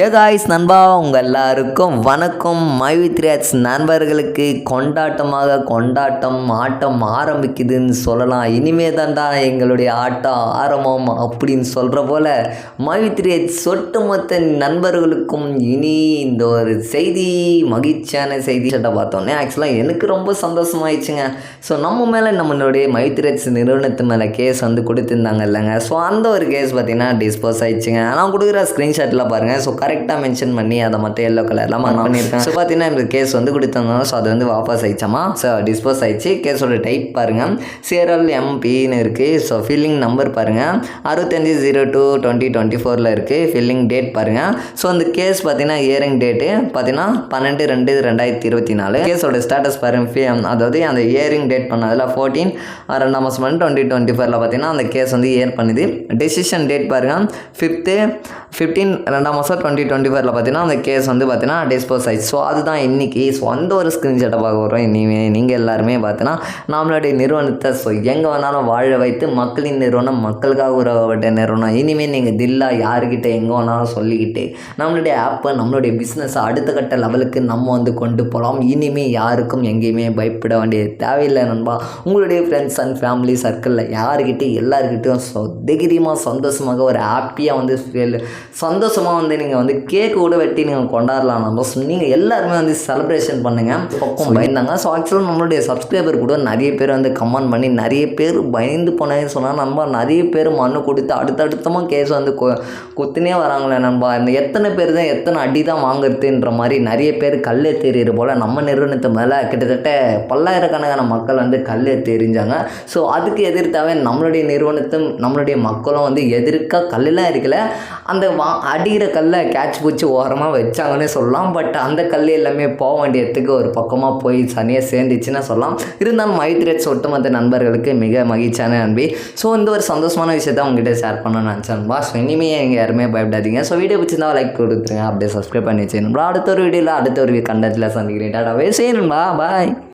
ஏ guys நண்பா உங்கள் எல்லாருக்கும் வணக்கம். மைவித்ரியாட்ஸ் நண்பர்களுக்கு கொண்டாட்டமாக கொண்டாட்டம் ஆட்டம் ஆரம்பிக்குதுன்னு சொல்லலாம். இனிமே தான்டா எங்களுடைய ஆட்டம் ஆரம்பம் அப்படின்னு சொல்கிற போல் மைவித்ரியாட்ஸ் சொட்டு ஒட்டுமொத்த நண்பர்களுக்கும் இனி இந்த ஒரு செய்தி மகிழ்ச்சியான செய்தி சட்டை பார்த்தோன்னே ஆக்சுவலாக எனக்கு ரொம்ப சந்தோஷமாயிடுச்சுங்க. ஸோ நம்ம மேலே நம்மளுடைய மைத்ரேட்ஸ் நிறுவனத்து மேலே கேஸ் வந்து கொடுத்துருந்தாங்க இல்லைங்க. ஸோ அந்த ஒரு கேஸ் பார்த்தீங்கன்னா டிஸ்போஸ் ஆயிடுச்சுங்க. நான் கொடுக்குற ஸ்க்ரீன்ஷாட்டில் பாருங்கள் ஸோ கரெக்டாக மென்ஷன் பண்ணி அதை மட்டும் எல்லோ கலரில் நான் பண்ணியிருக்கேன். ஸோ பார்த்தீங்கன்னா இந்த கேஸ் வந்து கொடுத்துருந்தாங்க. ஸோ அது வந்து வாபஸ் ஆயிடுச்சாமா? ஸோ டிஸ்போஸ் ஆயிடுச்சு. கேஸோட டைப் பாருங்கள் சிஆர்எல் எம்பின்னு இருக்குது ஸோ ஃபில்லிங் நம்பர் பாருங்கள் அறுபத்தஞ்சு ஜீரோ டூ டுவெண்ட்டி டுவெண்ட்டி ஃபோரில் இருக்குது ஃபில்லிங் டேட் பாருங்கள் ஸோ அந்த கேஸ் பார்த்தீங்கன்னா இயரிங் டேட்டு பார்த்தீங்கன்னா பன்னெண்டு ரெண்டு ரெண்டாயிரத்தி இருபத்தி நாலு கேஸோட ஸ்டேட்டஸ் பாருங்க. அதாவது அந்த இயரிங் டேட் பண்ணதில் ஃபோர்டீன் ரெண்டாம் மாதம் டுவெண்ட்டி டுவெண்ட்டி ஃபோரில் பார்த்தீங்கன்னா அந்த கேஸ் வந்து இயர் பண்ணுது. டெசிஷன் டேட் பாருங்கள் ஃபிஃப்த்து ஃபிஃப்டீன் ரெண்டாம் மாதம் டுவெண்ட்டி டுவெண்ட்டி ஃபோரில் பார்த்தீங்கன்னா அந்த கேஸ் வந்து பார்த்தீங்கன்னா டிஸ்போஸ் ஆயிடுச்சு. ஸோ அதுதான் இன்றைக்கி ஸோ அந்த ஒரு ஸ்க்ரீன்ஷாட்டை பார்க்க வரோம் இனிமேல் நீங்கள் எல்லாருமே பார்த்தீங்கன்னா நம்மளுடைய நிறுவனத்தை ஸோ எங்கே வேணாலும் வாழ வைத்து மக்களின் நிறுவனம் மக்களுக்காக உறவப்பட்ட நிறுவனம் இனிமேல் நீங்கள் தில்லா யாருக்கிட்ட எங்கே வேணாலும் சொல்லிக்கிட்டு நம்மளுடைய ஆப்பை நம்மளுடைய பிஸ்னஸை அடுத்த கட்ட லெவலுக்கு நம்ம வந்து கொண்டு போகலாம் இனிமேல் யாருக்கும் எங்கேயுமே பயப்பட வேண்டிய தேவையில்லை நண்பா. உங்களுடைய ஃப்ரெண்ட்ஸ் அண்ட் ஃபேமிலி சர்க்கிளில் யாருக்கிட்டே எல்லாருக்கிட்டையும் ஸோ தைரியமாக சந்தோஷமாக ஒரு ஹாப்பியாக வந்து ஃபீல் சந்தோஷமாக வந்து நீங்கள் வந்து கேக் கூட வெட்டி நீங்கள் கொண்டாடலாம். நம்ம நீங்கள் எல்லாருமே வந்து செலிப்ரேஷன் பண்ணுங்கள் பக்கம் பயந்தாங்க. ஸோ ஆக்சுவலாக நம்மளுடைய சப்ஸ்கிரைபர் கூட நிறைய பேர் வந்து கமெண்ட் பண்ணி நிறைய பேர் பயந்து போனேன்னு சொன்னால் நம்ம நிறைய பேர் மண்ணு கொடுத்து அடுத்தடுத்தமாக கேஸ் வந்து கொ குத்துனே வராங்களே நண்பா. இந்த எத்தனை பேர் தான் எத்தனை அடி தான் வாங்குறதுன்ற மாதிரி நிறைய பேர் கல் தெரியுற போல் நம்ம நிறுவனத்து மேலே கிட்டத்தட்ட பல்லாயிரக்கணக்கான மக்கள் வந்து கல் தெரிஞ்சாங்க ஸோ அதுக்கு எதிர்த்தாவே நம்மளுடைய நிறுவனத்தும் நம்மளுடைய மக்களும் வந்து எதிர்க்க கல்லெலாம் இருக்கல அந்த வா அடிக்கிற கல்லை கேட்ச் பிடிச்சி ஓரமாக வச்சாங்கன்னே சொல்லலாம். பட் அந்த கல் எல்லாமே போக வேண்டிய இடத்துக்கு ஒரு பக்கமாக போய் சனியாக சேர்ந்துச்சுன்னு சொல்லலாம். இருந்தாலும் மைத்ரேட்ஸ் ஒட்டுமொத்த நண்பர்களுக்கு மிக மகிழ்ச்சியான நம்பி ஸோ இந்த ஒரு சந்தோஷமான விஷயத்த உங்ககிட்ட ஷேர் பண்ணணும்னு நினச்சேன்பா ஸோ இனிமேல் நீங்கள் யாருமே பயப்படாதீங்க. ஸோ வீடியோ பிடிச்சிருந்தா லைக் கொடுத்துருங்க. அப்படியே சப்ஸ்கிரைப் பண்ணி வச்சுருந்தா அடுத்த ஒரு வீடியோவில் அடுத்த ஒரு கண்டத்தில் சந்திக்கிறேன். டாடாவே செய்யணும்பா பாய்